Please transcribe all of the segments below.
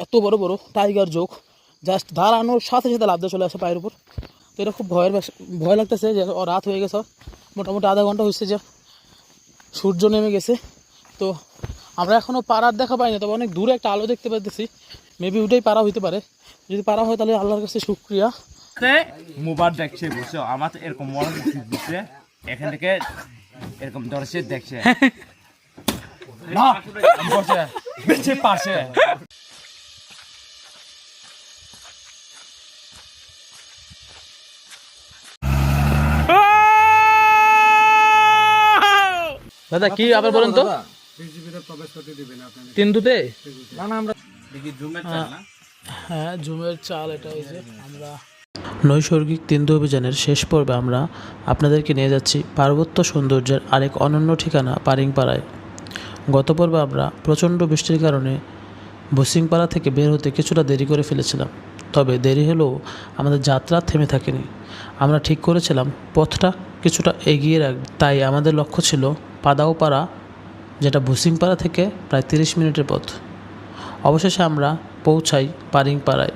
এত বড় বড় টাইগার জোক জাস্ট দাঁড়ানোর সাথে সাথে লাভ দিয়ে চলে আসে পায়ের উপর। তো এটা খুব ভয়ের ভয় লাগতেছে যে রাত হয়ে গেছে মোটামুটি আধা ঘণ্টা হয়েছে যে সূর্য নেমে গেছে। তো আমরা এখনও পাড়ার দেখা পাইনি তবে অনেক দূরে একটা আলো দেখতে পাইতেছি। মেবি ওটাই পাড়া হইতে পারে। যদি পাড়া হয় তাহলে আল্লাহর কাছে শুক্রিয়া। মোবার দেখছে বুঝছ আমার তো এরকম মনে দিচ্ছে এখান থেকে এরকম ধরছে দেখছে। না বসে পাশে দাদা কি আবার বলেন তো? তিন দুতে হ্যাঁ জুমের চাল এটা এই যে আমরা নৈসর্গিক তিন্দু অভিযানের শেষ পর্বে আমরা আপনাদেরকে নিয়ে যাচ্ছি পার্বত্য সৌন্দর্যের আরেক অনন্য ঠিকানা পারিংপাড়ায়। গত পর্বে আমরা প্রচণ্ড বৃষ্টির কারণে বসিংপাড়া থেকে বের হতে কিছুটা দেরি করে ফেলেছিলাম। তবে দেরি হলেও আমাদের যাত্রা থেমে থাকেনি। আমরা ঠিক করেছিলাম, পথটা কিছুটা এগিয়ে রাখ। তাই আমাদের লক্ষ্য ছিল পাদাওপাড়া যেটা ভুসিংপাড়া থেকে প্রায় তিরিশ মিনিটের পথ। অবশেষে আমরা পৌঁছাই পারিংপাড়ায়।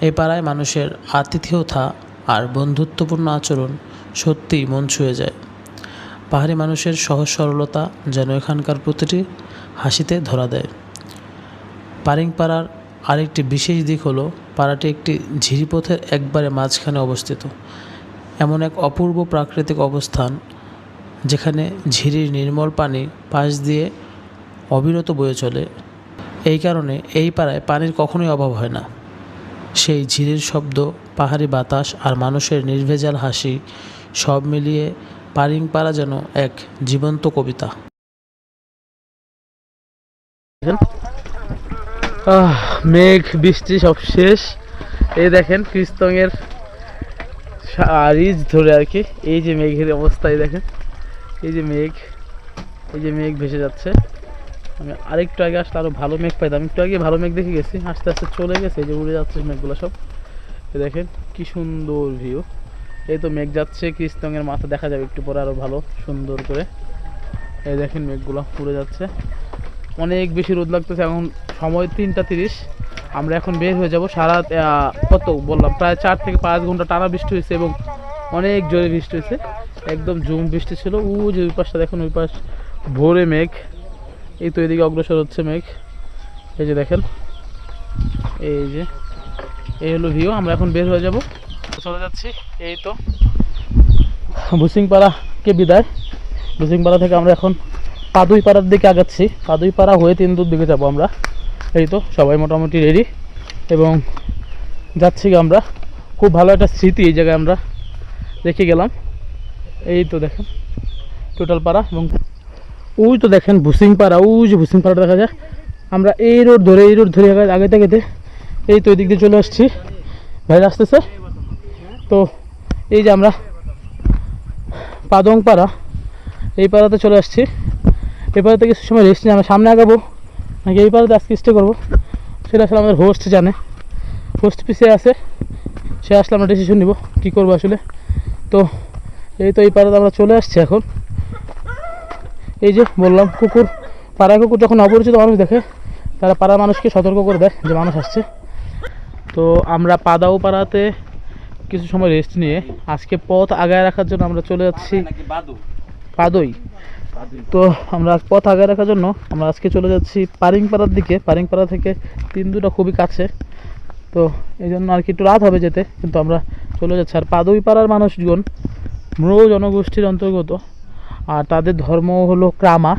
এই পাড়ায় মানুষের আতিথেয়তা আর বন্ধুত্বপূর্ণ আচরণ সত্যিই মন ছুঁয়ে যায়। পাহাড়ি মানুষের সহজ সরলতা যেন এখানকার প্রতিটি হাসিতে ধরা দেয়। পারিংপাড়ার আরেকটি বিশেষ দিক হলো, পাড়াটি একটি ঝিরিপথের একবারে মাঝখানে অবস্থিত। এমন এক অপূর্ব প্রাকৃতিক অবস্থান, যেখানে ঝিরির নির্মল পানি পাশ দিয়ে অবিরত বয়ে চলে। এই কারণে এই পাড়ায় পানির কখনোই অভাব হয় না। সেই ঝিরির শব্দ, পাহাড়ি বাতাস আর মানুষের নির্ভেজাল হাসি সব মিলিয়ে পারিংপাড়া যেন এক জীবন্ত কবিতা। মেঘ, বৃষ্টি সব শেষ। এই দেখেন কৃস্তঙের রিজ ধরে আর কি। এই যে মেঘের অবস্থায় দেখেন। এই যে মেঘ, এই যে মেঘ ভেসে যাচ্ছে। আমি আরেকটু আগে আসলে আরও ভালো মেঘ পাইতাম। একটু আগে ভালো মেঘ দেখে গেছি। আস্তে আস্তে চলে গেছে। এই যে উড়ে যাচ্ছে মেঘগুলো সব। দেখেন কি সুন্দর ভিউ এই তো মেঘ যাচ্ছে। কৃস্তঙের মাথা দেখা যাবে একটু পরে আরও ভালো, সুন্দর করে। এই দেখেন মেঘগুলো উড়ে যাচ্ছে। অনেক বেশি রোদ লাগতেছে, এখন সময় তিনটা তিরিশ। আমরা এখন বের হয়ে যাব সারা কত বললাম, প্রায় চার থেকে পাঁচ ঘণ্টা টানা বৃষ্টি হয়েছে এবং অনেক জোরে বৃষ্টি হয়েছে। একদম জুম বৃষ্টি ছিল, উ যে ওই পাশটা দেখুন, ওই পাশ ভোরে মেঘ, এই তো এদিকে অগ্রসর হচ্ছে মেঘ। এই যে দেখেন, এই যে, এই হলো ভিউ আমরা এখন বের হয়ে যাব। চলে যাচ্ছি, এই তো। ভুসিংপাড়াকে বিদায়? ভুসিংপাড়া থেকে আমরা এখন পাদুই পাড়ার দিকে আগাচ্ছি। পাদুই পাড়া হয়ে তিন দূর দিকে যাব আমরা। এই তো সবাই মোটামুটি রেডি এবং যাচ্ছি আমরা। খুব ভালো একটা স্মৃতি এই জায়গায় আমরা রেখে গেলাম। এই তো দেখেন, টোটাল পাড়া এবং ওই তো দেখেন ভুসিং পাড়া, ওই যে ভুসিং পাড়াটা দেখা যায় আমরা এই রোড ধরে, এই রোড ধরে আগে থেকে এই তো এদিক দিয়ে চলে আসছি। ভাই আসতেছে? তো এই যে আমরা পাদং পাড়া, এই পাড়াতে চলে আসছি। এই পাড়াতে কিছু সময় রেস্ট নিয়ে আমরা সামনে আগাবো। নাকি এই পাড়াতে আজকে স্টে করব। সেটা আসলে আমাদের হোস্ট জানে। হোস্ট পিছিয়ে আছে। সে আসলে আমরা ডিসিশন নিব কী করব আসলে। তো এই তো এই পাড়াতে আমরা চলে আসছি এখন। এই যে বললাম কুকুর। পাড়া কুকুর যখন অপরিচিত মানুষ দেখে তারা পাড়া মানুষকে সতর্ক করে দেয় যে মানুষ আসছে। তো আমরা পাদাও পাড়াতে কিছু সময় রেস্ট নিয়ে আজকে পথ আগায় রাখার জন্য আমরা চলে যাচ্ছি পাদই। তো আমরা পথ আগায় রাখার জন্য আমরা আজকে চলে যাচ্ছি পারিংপাড়ার দিকে। পারিংপাড়া থেকে তিনদুটা খুবই কাছে। তো এই জন্য আর কি একটু রাত হবে যেতে, কিন্তু আমরা চলে যাচ্ছি। আর পাদই পাড়ার মানুষজন মৃগ জনগোষ্ঠীর অন্তর্গত। আর তাদের ধর্ম হলো ক্রামা।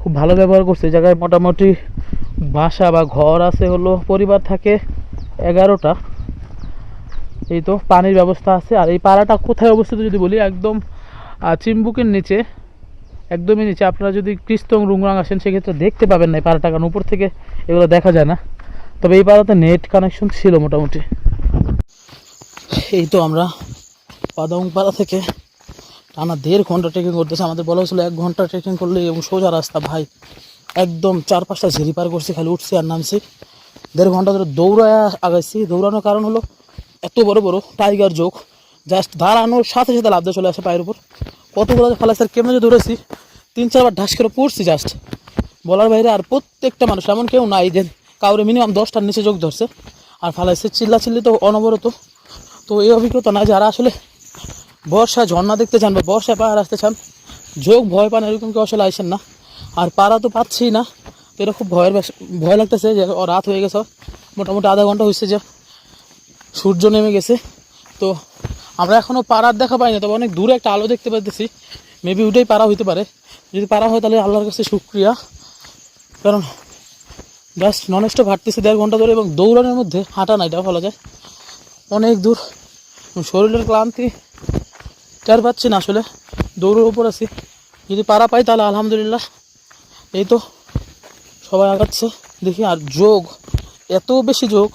খুব ভালো ব্যবহার করছে। এই জায়গায় মোটামুটি বাসা বা ঘর আছে হলো, পরিবার থাকে এগারোটা। এই তো পানির ব্যবস্থা আছে। আর এই পাড়াটা কোথায় অবস্থিত যদি বলি, একদম চিম্বুকের নিচে। একদমই নিচে। আপনারা যদি কৃস্তং রুংরাং আসেন, সেক্ষেত্রে দেখতে পাবেন না এই পাড়াটা, কারণ উপর থেকে এগুলো দেখা যায় না। তবে এই পাড়াতে নেট কানেকশন ছিল মোটামুটি। এই তো আমরা পাড়া থেকে টানা দেড় ঘণ্টা ট্রেকিং করতেছে। আমাদের বলা হয়েছিল এক ঘণ্টা ট্রেকিং করলে এবং সোজা রাস্তা, ভাই। একদম চার পাঁচটা ঝিরি পার করছি, খালি উঠছি আর নামছি। দেড় ঘণ্টা ধরে দৌড়ায় আগাইছি। দৌড়ানোর কারণ হলো, এত বড় বড় টাইগার জোক জাস্ট দাঁড়ানোর সাথে সাথে লাভ দিয়ে চলে আসে পায়ের উপর। কতগুলো ফালা স্যার কেমন যে দৌড়েছি তিন চারবার ঢাস করে পড়ছি জাস্ট বলার বাইরে আর প্রত্যেকটা মানুষ, এমন কেউ নাই যে কাউরে মিনিমাম দশটার নিচে যোগ ধরছে। আর ফালাইছে চিল্লা চিল্লি তো অনবরত। তো এই অভিজ্ঞতা না যারা আসলে বর্ষা ঝর্ণা দেখতে চান বা বর্ষায় পাহাড় আসতে চান, যোগ ভয় পান এরকম কেউ আসলে আইসেন না। আর পাড়া তো পাচ্ছি না, তো এটা খুব ভয়ের ভয় লাগতেছে যে রাত হয়ে গেছে, মোটামুটি আধা ঘণ্টা হয়েছে যে সূর্য নেমে গেছে। তো আমরা এখনও পাড়ার দেখা পাইনি, তবে অনেক দূরে একটা আলো দেখতে পাইতেছি। মেবি ওইটাই পাড়া হইতে পারে। যদি পাড়া হয় তাহলে আল্লাহর কাছে শুক্রিয়া। কারণ জাস্ট নন স্টপ হাঁটতেছি দেড় ঘণ্টা ধরে এবং দৌড়ানোর মধ্যে হাঁটা না এটা বলা যায়। অনেক দূর। শরীরের ক্লান্তি টের পাচ্ছি না আসলে। দৌড়ের উপর আছি। যদি পাড়া পাই তাহলে আলহামদুলিল্লাহ। এই তো সবাই আগাচ্ছে। দেখি আর যোগ, এত বেশি যোগ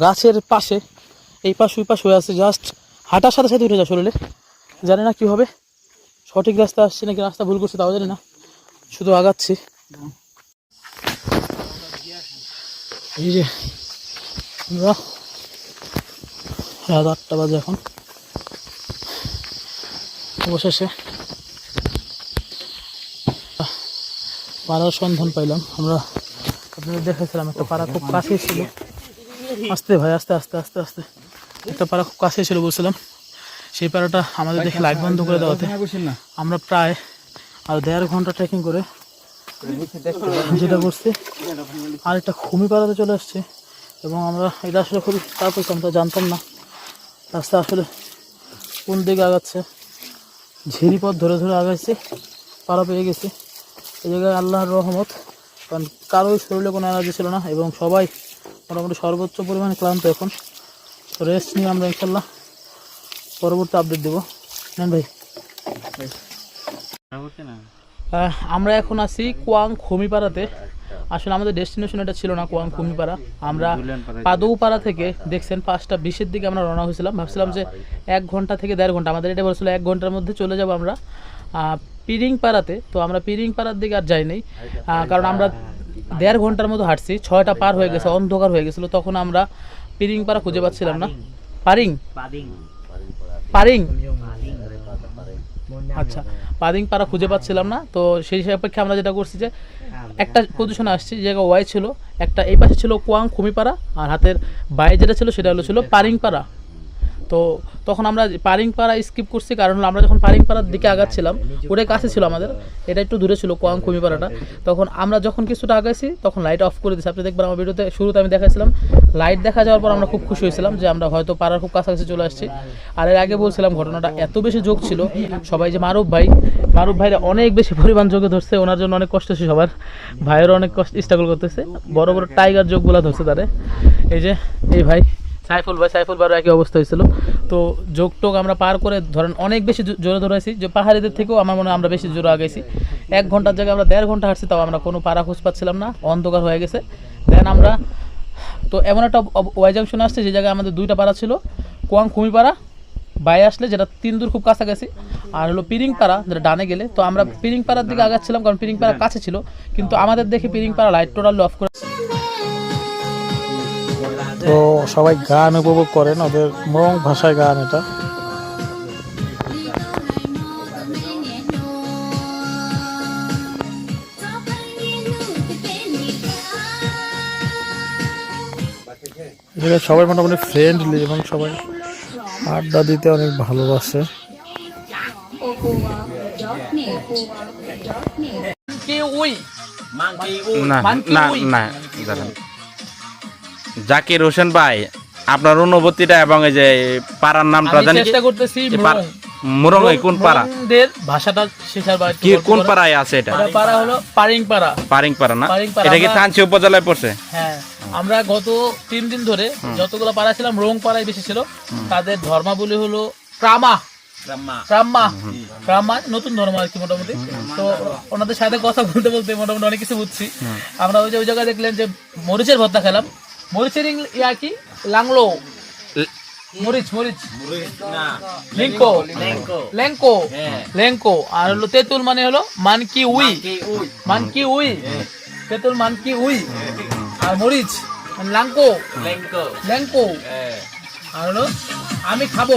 গাছের পাশে, এই পাশ ওই পাশ হয়ে আছে। জাস্ট হাঁটার সাথে সাথে উঠে যায় শরীরে। জানি না কী হবে। সঠিক রাস্তা আসছে নাকি রাস্তা ভুল করছে তাও জানি না। শুধু আগাচ্ছি। এই যে আমরা রাত আটটা বাজে এখন। অবশেষে পাড়ার সন্ধান পাইলাম। আমরা আপনাদের দেখেছিলাম একটা পাড়া খুব কাছে ছিল। আস্তে ভাই, আস্তে আস্তে আস্তে আস্তে। একটা পাড়া খুব কাছে ছিল বলছিলাম। সেই পাড়াটা আমাদের দেখে লাইট বন্ধ করে দেওয়াতে আমরা প্রায় আর দেড় ঘণ্টা ট্রেকিং করে যেটা করছি আর একটা খুমি পাড়াতে চলে আসছে। এবং আমরা এটা আসলে খুবই তারপর আমরা জানতাম না। রাস্তা আসলে কোন দিকে আগাচ্ছে, ঝিরি পথ ধরে ধরে আগাইছে, পাড়া পেয়ে গেছি। এই জায়গায় আল্লাহর রহমত, কারণ কারোই শরীরে কোনো এনার্জি ছিল না এবং সবাই মোটামুটি সর্বোচ্চ পরিমাণে ক্লান্ত এখন। রেস্ট নিয়ে আমরা ইনশাল্লাহ পরবর্তী আপডেট দেবো। নেন ভাই। আমরা এখন আছি কোয়াং খমিপাড়াতে আসলে আমাদের ডেস্টিনেশন এটা ছিল না কোয়াং খমিপাড়া আমরা পাদৌপাড়া থেকে দেখছেন পাঁচটা বিশের দিকে আমরা রওনা হয়েছিলাম। ভাবছিলাম যে এক ঘণ্টা থেকে দেড় ঘণ্টা, আমাদের এটা বলছিল এক ঘণ্টার মধ্যে চলে যাব আমরা। পিরিংপাড়াতে। তো আমরা পিরিংপাড়ার দিকে আর যাই নাই। কারণ আমরা দেড় ঘণ্টার মতো হাঁটছি, ছয়টা পার হয়ে গেছে, অন্ধকার হয়ে গেছিল। তখন আমরা পিরিংপাড়া খুঁজে পাচ্ছিলাম না। পারিং পারিং আচ্ছা পাদিং পাড়া খুঁজে পাচ্ছিলাম না। তো সেই সাপেক্ষে আমরা যেটা করছি যে একটা পজিশনে আসছি যে জায়গা ওয়াই ছিল একটা এই পাশে ছিল কোয়াং খুমিপাড়া আর হাতের বাইরে যেটা ছিল সেটা হলো ছিল পারিংপাড়া। তো তখন আমরা পারিং পারিংপাড়া স্কিপ করছি, কারণ আমরা যখন পারিং পারিংপাড়ার দিকে আগাচ্ছিলাম ওটাই কাছে ছিল আমাদের, এটা একটু দূরে ছিল, কোয়াং খুমিপাড়াটা তখন আমরা যখন কিছুটা আগাইছি, তখন লাইট অফ করে দিয়েছি। আপনি দেখবেন আমার ভিডিওতে শুরুতে আমি দেখাইছিলাম লাইট দেখা যাওয়ার পর আমরা খুব খুশি হয়েছিলাম যে আমরা হয়তো পাড়ার খুব কাছাকাছি চলে আসছি। আর এর আগে বলছিলাম, ঘটনাটা এত বেশি যোগ ছিল, সবাই যে মারুফ ভাই, মারুফ ভাইরা অনেক বেশি পরিমাণ যোগে ধরছে, ওনার জন্য অনেক কষ্ট হচ্ছে সবার। ভাইয়েরও অনেক কষ্ট স্ট্রাগল করতেছে। বড় বড় টাইগার যোগগুলো ধরছে তারে। এই যে, এই ভাই। সাইফুল ভাই সাইফুল ভাইয়ের একই অবস্থা হয়েছিল। তো যোগ টোগ আমরা পার করে ধরেন অনেক বেশি জোরে ধরেছি যে পাহাড়িদের থেকেও আমার মনে হয় আমরা বেশি জোরে আগেছি এক ঘণ্টার জায়গায় আমরা দেড় ঘণ্টা হাঁটছি তাও আমরা কোনো পাড়া খোঁজ পাচ্ছিলাম না অন্ধকার হয়ে গেছে। দেন আমরা তো এমন একটা ওয়াই জাংশন আসছে যে জায়গায় আমাদের দুইটা পাড়া ছিল কোয়াং খুমিপাড়া বাইরে আসলে যেটা তিন দূর খুব কাছাকাছি আর হলো পিরিংপাড়া যেটা ডানে গেলে। তো আমরা পিরিংপাড়ার দিকে আগাচ্ছিলাম কারণ পিরিংপাড়া কাছে ছিল কিন্তু আমাদের দেখে পিরিংপাড়া লাইট টোটাল অফ করে তো সবাই গান উপভোগ করেন ওদের মং ভাষায় গান এটা। সবাই মোটামুটি ফ্রেন্ডলি এবং সবাই আড্ডা দিতে অনেক ভালোবাসে। না না না দাঁড়ান। জাকির হোসেন ভাই আপনার অনুভূতিটা এবং এই যে পাড়ার নামটা জানি চেষ্টা করতেছি এ পাড়া- মুরং এই কোন পাড়া? মোরংদের ভাষাটা শেষার বার কি কোন পাড়ায় আছে এটা? এটা পাড়া হলো পারিং পাড়া। পারিং পাড়া না? এটা কি থানচি উপজেলায় পড়ছে? হ্যাঁ আমরা গত তিন দিন ধরে যতগুলো পাড়া ছিলাম রোং পাড়ায় বেশি ছিল। তাদের ধর্মাবলী হলো প্রামা প্রাম্মা প্রাম্মা নতুন ধর্ম আর কি মোটামুটি। তো ওনাদের সাথে কথা বলতে বলতে মোটামুটি অনেক কিছু বুঝছি। আমরা ওই যে ওই জায়গায় দেখলেন যে মরিচের ভর্তা খেলাম। মরিচের ইয়া কি? লাংলো। মরিচ মরিচ। লিঙ্কো লেঙ্কো লেঙ্কো আর হলো তেঁতুল মানে হলো মানকি উই। মানকি উই। তেঁতুল মানকি উই। আর মরিচ লাঙ্কো লেঙ্কো আর হলো আমি খাব।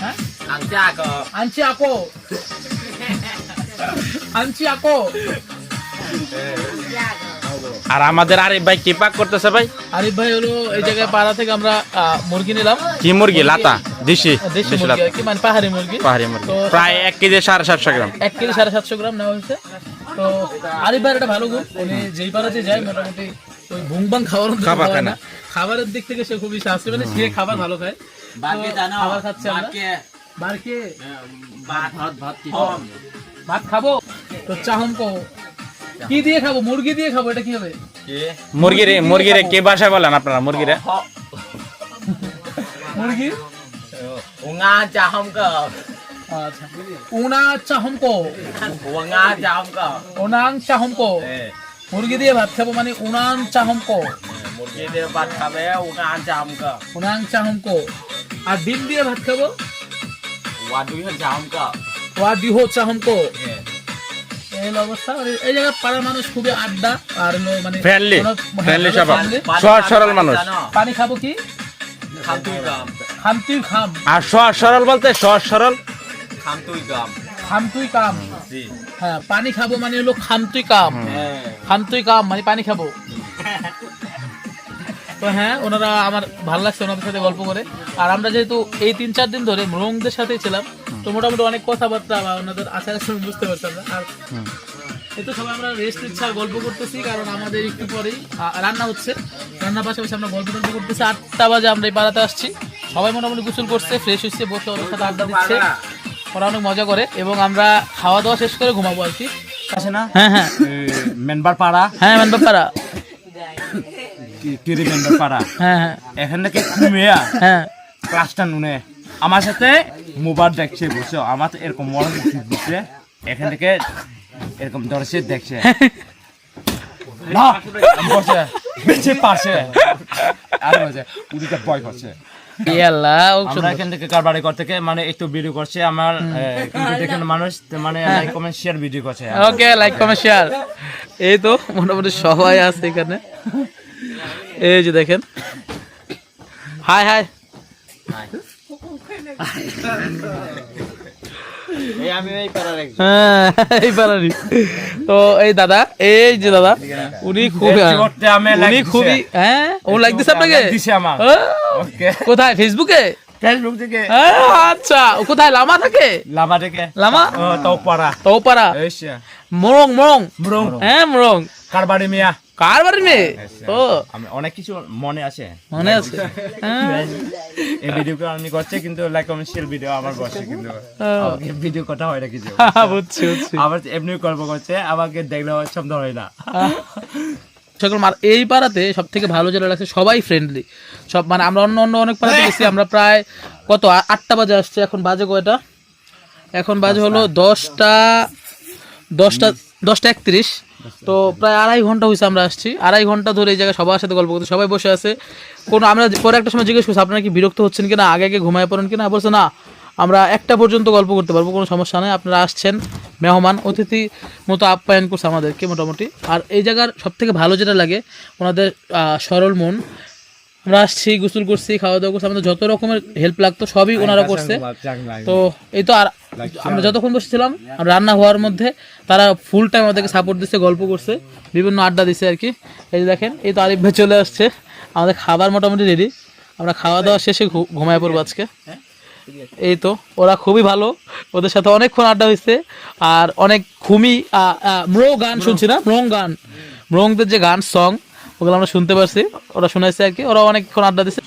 হ্যাঁ? আনছি আকো। আনছি আকো। আর আমাদের আরিফ ভাই কি পাক করতেছে ভাই? আরিফ ভাই হলো এই জায়গায় পাড়া থেকে আমরা আহ, মুরগি নিলাম। কি মুরগি? লাতা? দেশি? দেশি মুরগি লাতা কি মানে পাহাড়ি মুরগি। পাহাড়ি মুরগি। প্রায় এক কেজি সাড়ে সাতশো গ্রাম। এক কেজি সাড়ে সাতশো গ্রাম নেওয়া হয়েছে। তো আরিফ ভাইয়ের একটা ভালো গুণ উনি যেই পাড়াতে যায় মোটামুটি ওই ভুংবাং খাবার খাবার খায় না। খাবারের দিক থেকে সে খুবই সাহসী মানে সে খাবার ভালো খায়। বাকি জানো খাবার খাচ্ছে আমরা। বারকে ভাত ভাত ভাত খাব? তো চাহম কো কি দিয়ে খাব? মুরগি দিয়ে খাব? এটা কি হবে? মুরগি রে মুরগি রে কে বাসায় বলেন আপনারা মুরগি রে মুরগি? উঙা চাহম আচ্ছা উনা চাহম কো। উঙা চাহম কা। উনাং চাহম কো। মুরগি দিয়ে ভাত খাব মানে উনান চাহম কো। মুরগি দিয়ে ভাত খাবে উঙা চাহম কা। উনাং চাহম কো। আর ডিম দিয়ে ভাত খাব? ওয়াদুই চাহম কা। ওয়া দিহো চাহম কো। এই হলো অবস্থা এই জায়গায় পাড়ার মানুষ খুবই আড্ডা আর মানে ফ্রেন্ডলি হ্যাঁ, ফ্রেন্ডলি স্বভাব। সহজ সরল মানুষ। পানি খাব কি? খামতুই গাম খাম। আর সহজ সরল বলতে সহজ সরল? খামতুই গাম খামতুই কাম। জি। হ্যাঁ পানি খাব মানে হলো খামতুই কাম। হ্যাঁ। খামতুই কাম মানে পানি খাব। তো হ্যাঁ ওনারা আমার ভালো লাগছে ওনাদের সাথে গল্প করে। আর আমরা যেহেতু এই তিন চার দিন ধরে মরংদের সাথেই ছিলাম তো মোটামুটি অনেক কথাবার্তা বা ওনাদের আচার আচরণ বুঝতে পারতাম না। আর এই তো সবাই আমরা রেস্ট নিচ্ছি আর গল্প করতেছি কারণ আমাদের একটু পরেই রান্না হচ্ছে। রান্নার পাশাপাশি আমরা গল্প টল্প করতেছি আটটা বাজে আমরা এই পাড়াতে আসছি। সবাই মোটামুটি গোসল করছে ফ্রেশ হচ্ছে বসে ওদের সাথে আড্ডা দিচ্ছে। ওরা অনেক মজা করে এবং আমরা খাওয়া দাওয়া শেষ করে ঘুমাবো আর কি। আছে না? হ্যাঁ হ্যাঁ। মেনবার পাড়া। হ্যাঁ মানব পাড়া। পাড়া? হ্যাঁ হ্যাঁ। এখান থেকে কুমিয়া হ্যাঁ। ক্লাসটা নুনে। আমার সাথে মোবাইল দেখছে বুঝছ? আমার তো এরকম দিচ্ছে এখান থেকে এরকম দেখছে। না বসে বেঁচে পারছে। আর বলছে উদিকে ভয় করছে। এ আল্লাহ ও আমরা এখান থেকে কারবারি কর থেকে মানে একটু ভিডিও করছে। আমার দেখেন মানুষ মানে লাইক কমেন্ট শেয়ার ভিডিও করছে। ওকে লাইক কমেন্ট শেয়ার এই তো মোটামুটি সবাই আছে এখানে। এই যে দেখেন। হাই হাই। এই হ্যাঁ এই পারানি তো এই দাদা এই যে দাদা উনি খুবই উনি হ্যাঁ ও লাইক আপনাকে? কোথায়? ফেসবুকে ফেসবুক থেকে। আচ্ছা কোথায়? লামা থাকে? লাভা থেকে। লামা? এসে মরং। মরং। হ্যাঁ মরং। কারবারি মিয়া। কার মেয়ে ও। আমি অনেক কিছু মনে আছে। মনে আছে? হ্যাঁ। এই ভিডিও আমি করছে কিন্তু লাইক ভিডিও আমার বসে কিন্তু ভিডিও কথা হয় না কিছু? বুঝছি বুঝছি। আবার এমনি করছে আমাকে দেখলে হয় না। সকল মার এই পাড়াতে সব থেকে ভালো যেটা লাগছে সবাই ফ্রেন্ডলি সব মানে আমরা অন্য অন্য অনেক পাড়াতে গেছি আমরা প্রায় কত আটটা বাজে আসছে এখন বাজে কয়টা? এখন বাজে হলো দশটা দশটা দশটা একত্রিশ। তো প্রায় আড়াই ঘণ্টা হয়েছে আমরা আসছি। আড়াই ঘণ্টা ধরে এই জায়গায় সবার সাথে গল্প করতে সবাই বসে আছে। কোনো আমরা পরে একটা সময় জিজ্ঞেস করছি, আপনারা কি বিরক্ত হচ্ছেন কিনা? আগে আগে ঘুমায় পড়েন কিনা? বলছে, না, আমরা একটা পর্যন্ত গল্প করতে পারব, কোনো সমস্যা নেই। আপনারা আসছেন, মেহমান, অতিথি মতো আপ্যায়ন করছে আমাদেরকে মোটামুটি। আর এই জায়গার সব থেকে ভালো যেটা লাগে, ওনাদের সরল মন। আমরা আসছি গোসল করছি খাওয়া দাওয়া করছি আমাদের যত রকমের হেল্প লাগতো সবই ওনারা করছে। তো এই তো আর আমরা যতক্ষণ বসেছিলাম রান্না হওয়ার মধ্যে তারা ফুল টাইম আমাদেরকে সাপোর্ট দিচ্ছে গল্প করছে বিভিন্ন আড্ডা দিচ্ছে আর কি। এই যে দেখেন এই তো আরিফ ভাই চলে আসছে। আমাদের খাবার মোটামুটি রেডি আমরা খাওয়া দাওয়া শেষে ঘুমায় পড়ব আজকে। এই তো ওরা খুবই ভালো। ওদের সাথে অনেকক্ষণ আড্ডা হয়েছে। আর অনেক খুমি ম্রো গান শুনছি না? ম্রং গান। ম্রংদের যে গান সং ওগুলো আমরা শুনতে পারছি। ওরা শুনেছে আর কি। ওরা অনেকক্ষণ আড্ডা দিচ্ছে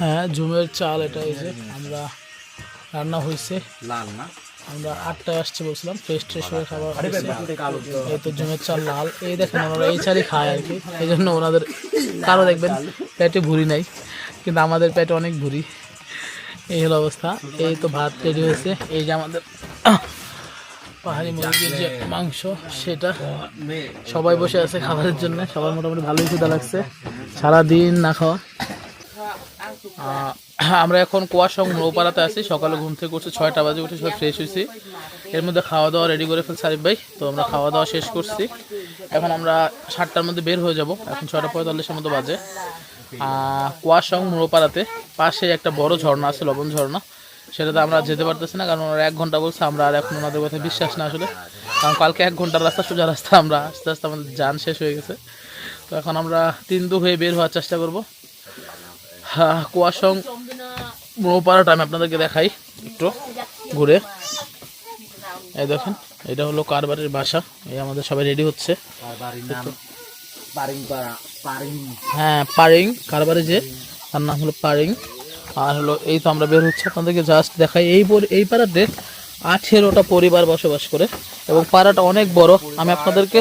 হ্যাঁ। ঝুমের চাল এটা এই যে আমরা রান্না হয়েছে লাল না? আমরা আটটায় আসছি বলছিলাম। ফ্রেশ ট্রেশ হয়ে খাবার এই তো ঝুমের চাল লাল। এই দেখেন ওনারা এই চালই খায় আর কি। এই জন্য ওনাদের কারও দেখবেন পেটে ভুড়ি নাই। কিন্তু আমাদের পেটে অনেক ভুড়ি। এই হলো অবস্থা। এই তো ভাত রেডি হয়েছে। এই যে আমাদের পাহাড়ি মুরগির যে মাংস সেটা সবাই বসে আছে খাবারের জন্য। সবার মোটামুটি ভালোই ক্ষুদা লাগছে। সারাদিন না খাওয়া। আমরা এখন কুয়াশং নৌপাড়াতে আছি। সকালে ঘুম থেকে উঠছি ছয়টা বাজে উঠে সব ফ্রেশ হয়েছি এর মধ্যে খাওয়া দাওয়া রেডি করে ফেলছে আরিফ ভাই। তো আমরা খাওয়া দাওয়া শেষ করছি। এখন আমরা সাতটার মধ্যে বের হয়ে যাব। এখন ছয়টা পঁয়তাল্লিশের মতো বাজে। কুয়াশং নৌপাড়াতে পাশে একটা বড় ঝর্ণা আছে লবণ ঝর্ণা। সেটাতে আমরা যেতে পারতেছি না কারণ ওরা এক ঘণ্টা বলছে আমরা আর এখন ওনাদের কথা বিশ্বাস না আসলে। কারণ কালকে এক ঘণ্টার রাস্তা সোজা রাস্তা আমরা আস্তে আস্তে আমাদের যান শেষ হয়ে গেছে। তো এখন আমরা তিন্দু হয়ে বের হওয়ার চেষ্টা করব। হ্যাঁ কুয়াশং মোপাড়াটা আমি আপনাদেরকে দেখাই একটু ঘুরে। এই দেখেন এটা হলো কারবারের বাসা এই আমাদের সবাই রেডি হচ্ছে। হ্যাঁ পারিং কারবারে যে? তার নাম হলো পারিং। আর হলো এই তো আমরা বের হচ্ছে আপনাদেরকে জাস্ট দেখাই। এই এই পাড়াতে আঠেরোটা পরিবার বসবাস করে এবং পাড়াটা অনেক বড়। আমি আপনাদেরকে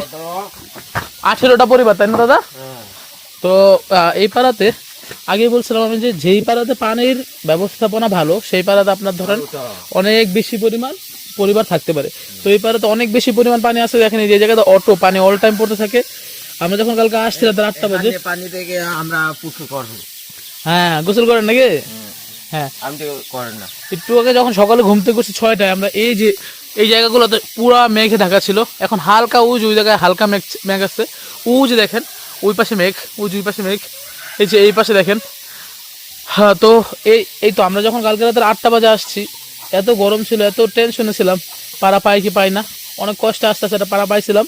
আঠেরোটা পরিবার তাই না দাদা? তো এই পাড়াতে আগে বলছিলাম আমি যে যেই পাড়াতে পানির ব্যবস্থাপনা ভালো সেই পাড়াতে আপনার ধরেন অনেক বেশি পরিমাণ পরিবার থাকতে পারে। তো এই পাড়াতে অনেক বেশি পরিমাণ পানি আছে দেখেন এই যে জায়গাতে অটো পানি অল টাইম পড়তে থাকে। আমরা যখন কালকে আসছি রাত আটটা বাজে পানি থেকে আমরা পুষু করব। হ্যাঁ গোসল করেন নাকি? হ্যাঁ। আমি তো করেন না। একটু আগে যখন সকালে ঘুমতে করছি ছয়টায় আমরা এই যে এই জায়গাগুলোতে পুরা মেঘে ঢাকা ছিল। এখন হালকা উজ ওই জায়গায় হালকা মেঘ মেঘ আসছে। উজ দেখেন ওই পাশে মেঘ উজ ওই পাশে মেঘ। এই যে এই পাশে দেখেন। হ্যাঁ তো এই এই তো আমরা যখন কালকে রাতের আটটা বাজে আসছি এত গরম ছিল এত টেনশনে ছিলাম। পাড়া পাই কি পাই না? অনেক কষ্টে আস্তে আস্তে একটা পাড়া পাইছিলাম।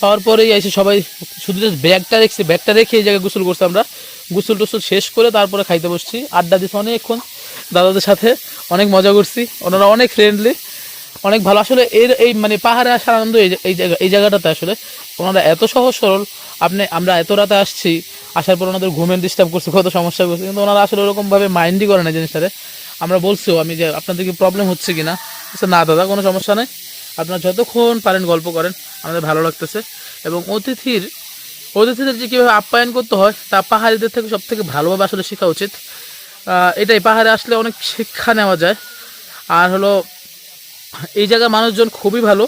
পাওয়ার পরেই এসে সবাই শুধু জাস্ট ব্যাগটা রেখেছি ব্যাগটা রেখে এই জায়গায় গোসল করছি আমরা। গোসল টোসল শেষ করে তারপরে খাইতে বসছি। আড্ডা দিচ্ছি অনেকক্ষণ দাদাদের সাথে, অনেক মজা করছি। ওনারা অনেক ফ্রেন্ডলি অনেক ভালো। আসলে এর এই মানে পাহাড়ে আসার আনন্দ এই জায়গা এই জায়গাটাতে আসলে ওনারা এত সহজ সরল। আপনি, আমরা এত রাতে আসছি, আসার পর ওনাদের ঘুমের ডিস্টার্ব করছে, কত সমস্যা করছে। কিন্তু ওনারা আসলে ওরকমভাবে মাইন্ডই করে না জিনিসটারে। আমরা বলছিও আমি যে, আপনাদের কি প্রবলেম হচ্ছে কি না না দাদা, কোনো সমস্যা নেই। আপনারা যতক্ষণ পারেন গল্প করেন, আমাদের ভালো লাগতেছে। এবং অতিথির, অতিথিদের যে কীভাবে আপ্যায়ন করতে হয়, তা পাহাড়িদের থেকে সব থেকে ভালোভাবে আসলে শেখা উচিত। এটাই, পাহাড়ে আসলে অনেক শিক্ষা নেওয়া যায়। আর হলো, এই জায়গার মানুষজন খুবই ভালো।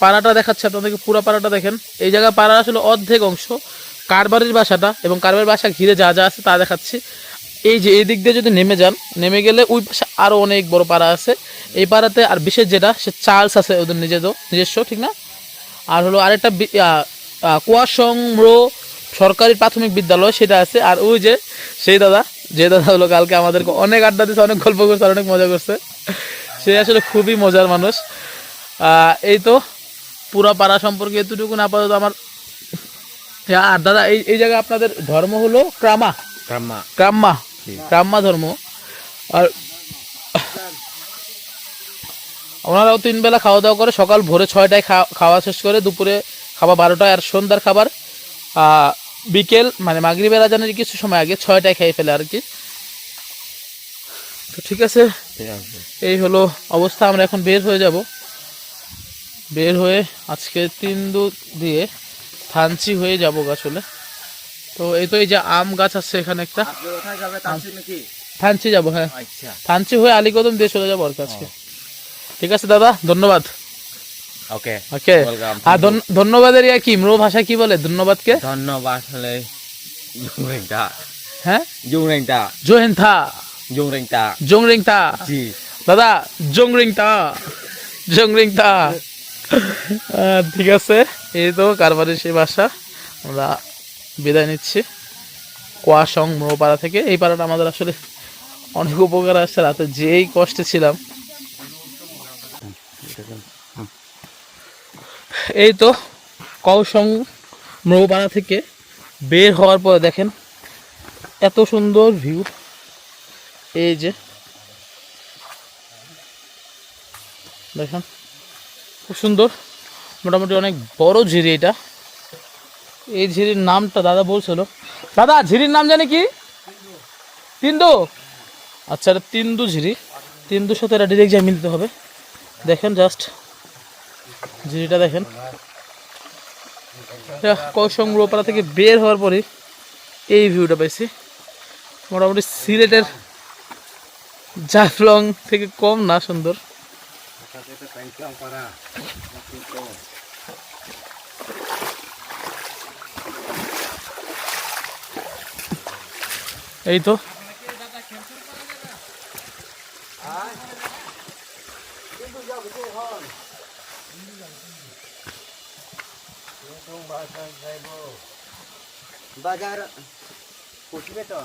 পাড়াটা দেখাচ্ছে, আপনাদেরকে পুরো পাড়াটা দেখেন। এই জায়গা পাড়ার আসলে অর্ধেক অংশ কারবারের বাসাটা, এবং কারবারের বাসা ঘিরে যা যা আছে তা দেখাচ্ছি। এই যে এই দিক দিয়ে যদি নেমে যান নেমে গেলে ওই পাশে আরও অনেক বড় পাড়া আছে। এই পাড়াতে আর বিশেষ যেটা সে চার্লস আছে ওদের নিজেদের নিজস্ব ঠিক না? আর হলো আরেকটা আহ, সরকারি প্রাথমিক বিদ্যালয় সেটা আছে। আর ওই যে সেই দাদা যে দাদা হলো কালকে আমাদেরকে অনেক আড্ডা দিচ্ছে অনেক গল্প করছে অনেক মজা করছে। সে আসলে খুবই মজার মানুষ। এই তো পুরা পাড়া সম্পর্কে এতটুকু না আপাতত আমার হ্যাঁ, আর দাদা এই এই জায়গায় আপনাদের ধর্ম হলো ক্রামা। গ্রাম্মা ক্রাম্মা। ক্রাম্মা ধর্ম। আর ওনারাও তিন বেলা খাওয়া দাওয়া করে, সকাল ভোরে ছয়টায় খাওয়া- শেষ করে দুপুরে খাওয়া বারোটায় আর সন্ধ্যার খাবার বিকেল মানে মাগরিবের আজানের কিছু সময় আগে ছয়টায় খেয়ে ফেলে আর কি। তো ঠিক আছে, এই হলো অবস্থা, আমরা এখন বের হয়ে যাব। বের হয়ে আজকে তিন দু দিয়ে থানচি হয়ে যাব আসলে তো এই তো এই যে আম গাছ আছে এখানে একটা। থানচি যাব হ্যাঁ। আচ্ছা। থানচি হয়ে আলিকদম দিয়ে চলে যাব আর কি আজকে। ঠিক আছে দাদা ধন্যবাদ। ওকে। ওকে। আর ধন্য- ধন্যবাদের ইয়া কি মৃগ ভাষা কি বলে? ধন্যবাদকে? ধন্যবাদ হলে জুংরেংটা। হ্যাঁ? জুংরেংটা। জোহেন থা জুংরেংটা। জি। দাদা জংরিং তা জংরিং তা আহ, ঠিক আছে। এই তো কারবারের সেই বাসা আমরা বিদায় নিচ্ছি। কোয়াশং মৃপাড়া থেকে। এই পাড়াটা আমাদের আসলে অনেক উপকার আসছে। রাতে যেই কষ্টে ছিলাম। এই তো কৌসং মৃপাড়া থেকে বের হওয়ার পরে দেখেন, এত সুন্দর ভিউ। এই যে দেখেন, খুব সুন্দর। মোটামুটি অনেক বড় ঝিরি এটা। এই ঝিরির নামটা দাদা বলছিল। দাদা, ঝিরির নাম জানি কি? তিন্দু। আচ্ছা এটা তিন্দু ঝিরি। তিন্দুর সাথে এটা ডিরেক্ট জামিন দিতে হবে। দেখেন জাস্ট ঝিরিটা দেখেন। এটা কৌসংগ্রপাড়া থেকে বের হওয়ার পরে এই ভিউটা পাইছি। মোটামুটি সিলেটের জাফলং থেকে কম না, সুন্দর। এই তো। বাজার পুষবে তো?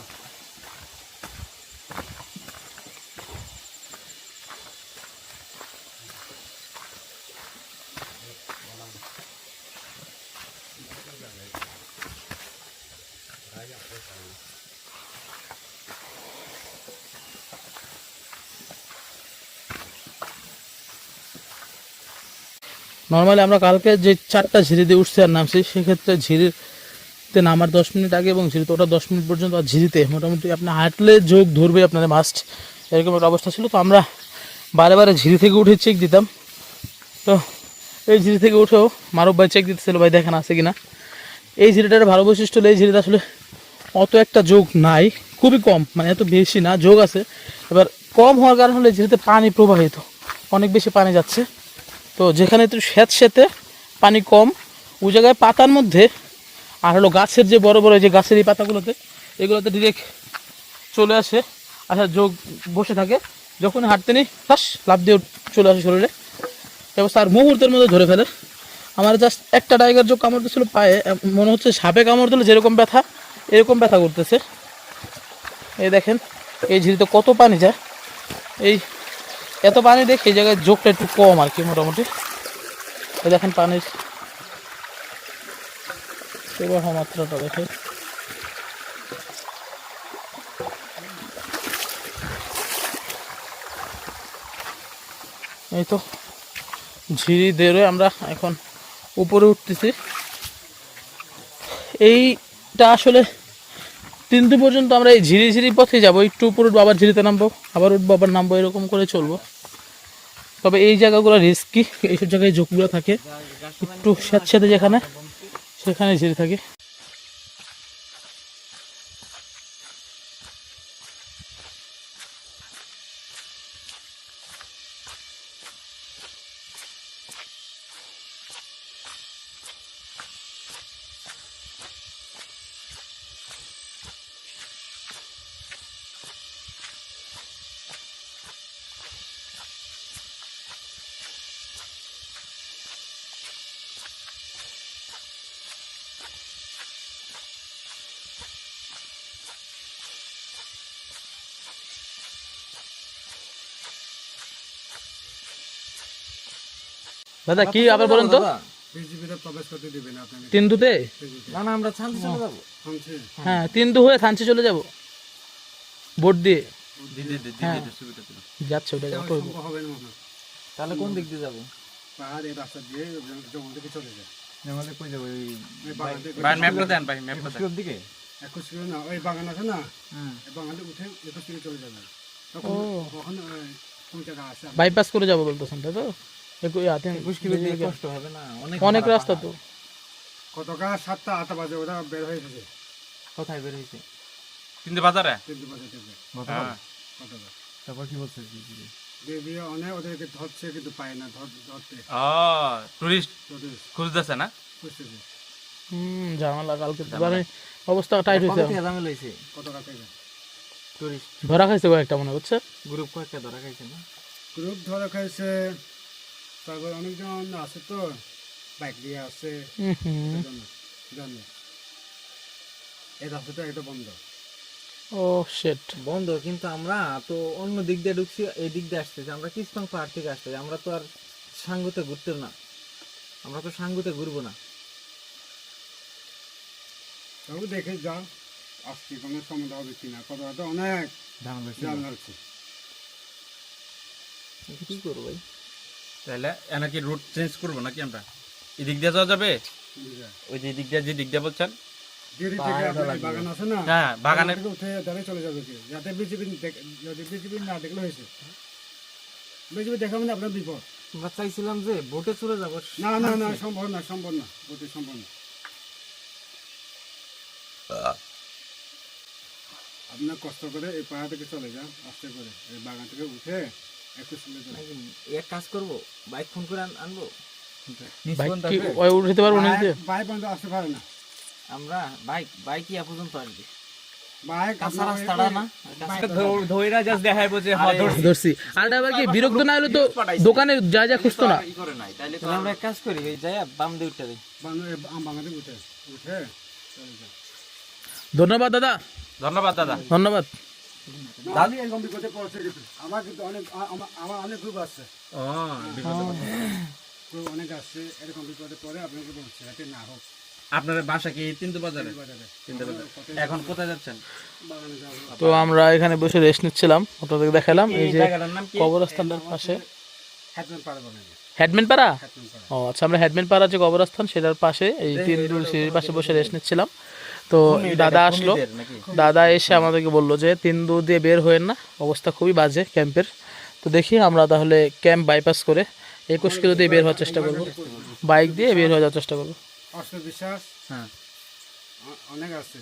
নর্মালি আমরা কালকে যে চারটা ঝিরি দিয়ে উঠছি আর নামছি, সেক্ষেত্রে ঝিরিতে নামার দশ মিনিট আগে এবং ঝিরিতে ওটা দশ মিনিট পর্যন্ত আর ঝিরিতে মোটামুটি আপনি হাঁটলে যোগ ধরবে আপনাদের মাস্ট এরকম একটা অবস্থা ছিল। তো আমরা বারে বারে ঝিরি থেকে উঠে চেক দিতাম। তো এই ঝিরি থেকে উঠেও মারব ভাই চেক দিতেছিল, ভাই, দেখেন আছে কিনা? এই ঝিরিটার ভালো বৈশিষ্ট্য হলো, এই ঝিরিতে আসলে অত একটা যোগ নাই, খুবই কম মানে এত বেশি না, যোগ আছে। এবার কম হওয়ার কারণ হলে ঝিরিতে পানি প্রবাহিত, অনেক বেশি পানি যাচ্ছে। তো যেখানে একটু স্যাঁত স্যাঁতে পানি কম, ওই জায়গায় পাতার মধ্যে আর হলো গাছের যে বড় বড় যে গাছের এই পাতাগুলোতে, এগুলোতে ডিরেক্ট চলে আসে আচ্ছা যোগ বসে থাকে। যখন হাঁটতে নিই ফাঁস লাভ দিয়ে চলে আসে শরীরে। এবং তার মুহূর্তের মধ্যে ধরে ফেলে। আমার জাস্ট একটা টাইগার যোগ কামড় দিয়েছিল পায়ে মনে হচ্ছে সাপে কামড় দিলে যেরকম ব্যথা, এরকম ব্যথা করতেছে। এই দেখেন, এই ঝিরিতে কত পানি যায়। এই এত পানি দেখে এই জায়গায় যোগটা একটু কম আর কি মোটামুটি। দেখেন পানির মাত্রাটা দেখে এই তো ঝিরি দেরে আমরা এখন উপরে উঠতেছি। এইটা আসলে তিনটু পর্যন্ত আমরা এই ঝিরি ঝিরি পথে যাব, একটু উপরে আবার ঝিরিতে নামবো, আবার উঠবো, আবার নামবো, এরকম করে চলবো। তবে এই জায়গাগুলো রিস্কি এইসব জায়গায় ঝোঁকগুলো থাকে। একটু স্যাঁতস্যাঁতে যেখানে সেখানে ঝিরি থাকে। দাদা কি আবার বলেন তো? তিনদুতে না না আমরা শান্তি চলে যাব। হ্যাঁ তিনদু হয়ে থানচি চলে যাব। বোট দিয়ে। হ্যাঁ। যাচ্ছে ওটা যাব। তাহলে কোন দিক দিয়ে যাব? পাহাড় রাস্তা দিয়ে জঙ্গল থেকে চলে যায় আমাদের কই যাব? ওই ওই বাগান থেকে ভাই ম্যাপটা দেন ভাই ম্যাপটা দেন। দিকে? একুশ কিলো না ওই বাগান আছে না? বাগানে উঠে একুশ কিলো চলে যাবে। তখন ও। কোন জায়গা আছে? বাইপাস করে যাব বলতেছেন তাই তো? অনেক অনেক রাস্তা তো। কতকা সাতটা আটটা বাজে ওরা বের হয়ে গেছে। কোথায় বের হয়েছে? কিন্তু বাজারে? তিনটে বাজে থেকে হ্যাঁ। কতটা তারপর কি বলছে? দিয়ে দিয়ে অনেক ওদেরকে ধরছে কিন্তু পায় না ধরতে। টুরিস্ট খুঁজতেছে না? খুঁজতেছে। হুম ঝামেলা কালকে মানে অবস্থা টাইট হয়েছে। ঝামেলা হয়েছে? কতটা থেকে? টুরিস্ট ধরা খাইছে কয়েকটা মনে হচ্ছে গ্রুপ কয়েকটা ধরা খাইছে না? গ্রুপ ধরা খাইছে তারপর অনেকজন আছে তো বাইক দিয়ে আছে। জন্য এই রাস্তাটা এটা বন্ধ। ও শেট বন্ধ কিন্তু আমরা তো অন্য দিক দিয়ে ঢুকছি এই দিক দিয়ে আসতেছি। আমরা কিস্তং পাহাড় থেকে আসতেছি আমরা তো আর সাঙ্গুতে ঘুরতে না। আমরা তো সাঙ্গুতে ঘুরবো না। তবু দেখে যাও আজকে কোনো সমস্যা হবে কিনা। কতটা তো অনেক জাম লাগছে কি করব ভাই? তাহলে এনাকি রুট চেঞ্জ করব নাকি আমরা? এদিক দিয়ে যাওয়া যাবে? ওই যে দিক দিয়ে যে দিক দিয়ে বলছেন? আপনার বাগান আছে না? হ্যাঁ বাগানের উঠে চলে যাবে যাতে বিজেপি বিজেপি না দেখলে হয়েছে। বিজেপি দেখা মানে আপনার বিপদ। আমরা চাইছিলাম যে বোটে চলে যাব। না না না সম্ভব না সম্ভব না। বলতে সম্ভব না। আপনার কষ্ট করে এই পাহাড় থেকে চলে যান আস্তে করে। এই বাগান থেকে উঠে এক কাজ করব বাইক ফোন করে আনব। বাইক কি পারব না বাইক বন্ধ আসতে পারে না। আমরা বাইক বাইক ইয়া পর্যন্ত আসবে। বাইক কাঁচা আপনার রাস্তাটা না? ধৈরা জাস্ট দেখাইবো যে ধরছি। আর আবার কি বিরক্ত না হলে তো দোকানে যা যা খুঁজতো না। আমরা এক কাজ করি যাই। বাম দিয়ে উঠতে উঠে। উঠে। চলে যান ধন্যবাদ দাদা। ধন্যবাদ দাদা। ধন্যবাদ। আমি এরকম বিপদে পড়ছে কিন্তু আমার কিন্তু অনেক আমার অনেক গ্রুপ আছে। গ্রুপ অনেক আসছে এরকম বিপদে পড়ে আপনাকে বলছে যাতে না হোক। আপনার বাসা কি তিনটু বাজারে? বাজারে। তিনটু বাজারে। এখন কোথায় যাচ্ছেন? তো আমরা এখানে বসে রেস্ট নিচ্ছিলাম আপনাদের দেখালাম এই যে জায়গাটার নাম কি? কবরস্থানটার পাশে। পাড়া ও আচ্ছা আমরা হেডম্যান পাড়া যে কবরস্থান সেটার পাশে এই তিন সিঁড়ির পাশে বসে রেস্ট নিচ্ছিলাম। তো দাদা আসলো। দাদা এসে আমাদেরকে বলল যে তিন দু দিয়ে বের হয়েন না অবস্থা খুবই বাজে ক্যাম্পের। তো দেখি আমরা তাহলে ক্যাম্প বাইপাস করে একুশ কিলো দিয়ে বের হওয়ার চেষ্টা করব। বাইক দিয়ে বের হয়ে যাওয়ার চেষ্টা করব। হ্যাঁ। অনেক আছে।